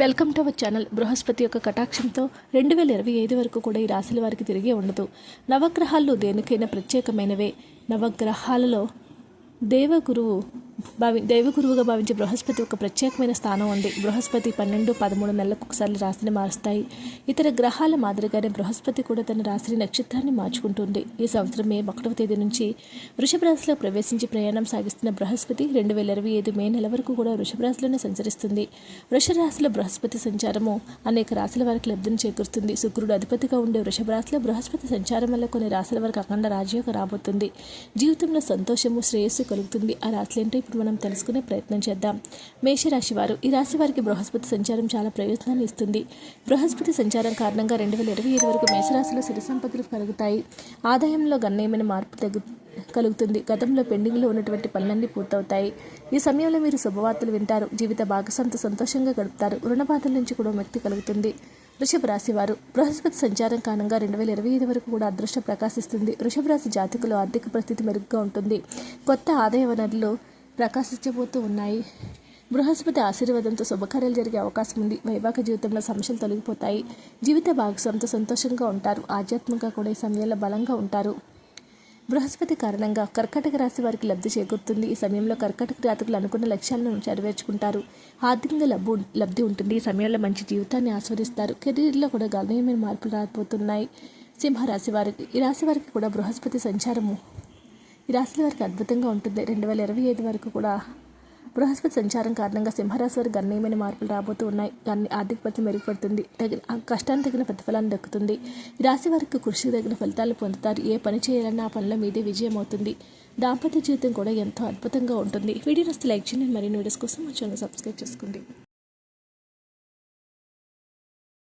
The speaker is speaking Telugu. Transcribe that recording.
Welcome to our channel. Brihaspati యొక్క కటాక్షంతో రెండు వేల ఇరవై ఐదు వరకు కూడా ఈ రాశుల వారికి తిరిగే ఉండదు. నవగ్రహాలు దేనికైనా ప్రత్యేకమైనవే. నవగ్రహాలలో దేవగురువు భావి దైవగురువుగా భావించే బృహస్పతి ఒక ప్రత్యేకమైన స్థానం ఉంది. బృహస్పతి పన్నెండు పదమూడు నెలలకు ఒకసారి రాశిని మారుస్తాయి. ఇతర గ్రహాల మాదిరిగానే బృహస్పతి కూడా తన రాశిని నక్షత్రాన్ని మార్చుకుంటుంది. ఈ సంవత్సరం మే ఒకటవ తేదీ నుంచి వృషభ రాశిలో ప్రవేశించి ప్రయాణం సాగిస్తున్న బృహస్పతి రెండు వేల ఇరవై ఐదు మే నెల వరకు కూడా వృషభ రాశిలోనే సంచరిస్తుంది. వృషభ రాశిలో బృహస్పతి సంచారము అనేక రాశుల వారికి లబ్ధిని చేకూరుస్తుంది. శుక్రుడు అధిపతిగా ఉండే వృషభ రాశిలో బృహస్పతి సంచారం వల్ల కొన్ని రాశుల వరకు అఖండ రాజయోగం రాబోతుంది. జీవితంలో సంతోషము శ్రేయస్సు కలుగుతుంది. ఆ రాశులు ఏంటో ఇప్పుడు మనం తెలుసుకునే ప్రయత్నం చేద్దాం. మేషరాశి వారు ఈ రాశి వారికి బృహస్పతి సంచారం చాలా ప్రయోజనాన్ని ఇస్తుంది. బృహస్పతి సంచారం కారణంగా రెండు వేల ఇరవై ఐదు వరకు మేషరాశిలో సిరి సంపదలు కలుగుతాయి. ఆదాయంలో గణనీయమైన మార్పు తగ్గు కలుగుతుంది. గతంలో పెండింగ్లో ఉన్నటువంటి పనులన్నీ పూర్తవుతాయి. ఈ సమయంలో మీరు శుభవార్తలు వింటారు. జీవిత భాగస్వామితో సంతోషంగా గడుపుతారు. రుణ బాధల నుంచి కూడా ముక్తి కలుగుతుంది. వృషభ రాశి వారు బృహస్పతి సంచారం కారణంగా రెండు వేల ఇరవై ఐదు వరకు కూడా అదృష్టం ప్రకాశిస్తుంది. వృషభ రాశి జాతకులు ఆర్థిక పరిస్థితి మెరుగ్గా ఉంటుంది. కొత్త ఆదాయ వనరులు ప్రకాశించబోతూ ఉన్నాయి. బృహస్పతి ఆశీర్వాదంతో శుభకార్యాలు జరిగే అవకాశం ఉంది. వైవాహిక జీవితంలో సమస్యలు తొలగిపోతాయి. జీవిత భాగస్వామితో సంతోషంగా ఉంటారు. ఆధ్యాత్మికంగా కూడా ఈ సమయంలో బలంగా ఉంటారు. బృహస్పతి కారణంగా కర్కటక రాశి వారికి లబ్ధి చేకూరుతుంది. ఈ సమయంలో కర్కటక జాతకులు అనుకున్న లక్ష్యాలను నెరవేర్చుకుంటారు. ఆర్థికంగా లబ్బు లబ్ధి ఉంటుంది. ఈ సమయంలో మంచి జీవితాన్ని ఆస్వాదిస్తారు. కెరీర్లో కూడా గణనీయమైన మార్పులు రాబోతున్నాయి. సింహరాశి వారికి ఈ రాశి వారికి కూడా బృహస్పతి సంచారము ఈ రాశి వారికి అద్భుతంగా ఉంటుంది. రెండు వేల ఇరవై ఐదు వరకు కూడా బృహస్పతి సంచారం కారణంగా సింహరాశి వారికి గణనీయమైన మార్పులు రాబోతూ ఉన్నాయి. దాన్ని ఆర్థిక పరిస్థితి మెరుగుపడుతుంది. తగిన ఆ కష్టానికి తగిన ప్రతిఫలాన్ని దక్కుతుంది. ఈ రాశి వారికి కృషికి తగిన ఫలితాలు పొందుతారు. ఏ పని చేయాలన్నా ఆ పనిలో మీదే విజయం అవుతుంది. దాంపత్య జీవితం కూడా ఎంతో అద్భుతంగా ఉంటుంది. వీడియో నస్తే లైక్ చేయండి. మరిన్ని వీడియోస్ కోసం మా ఛానల్ సబ్స్క్రైబ్ చేసుకోండి.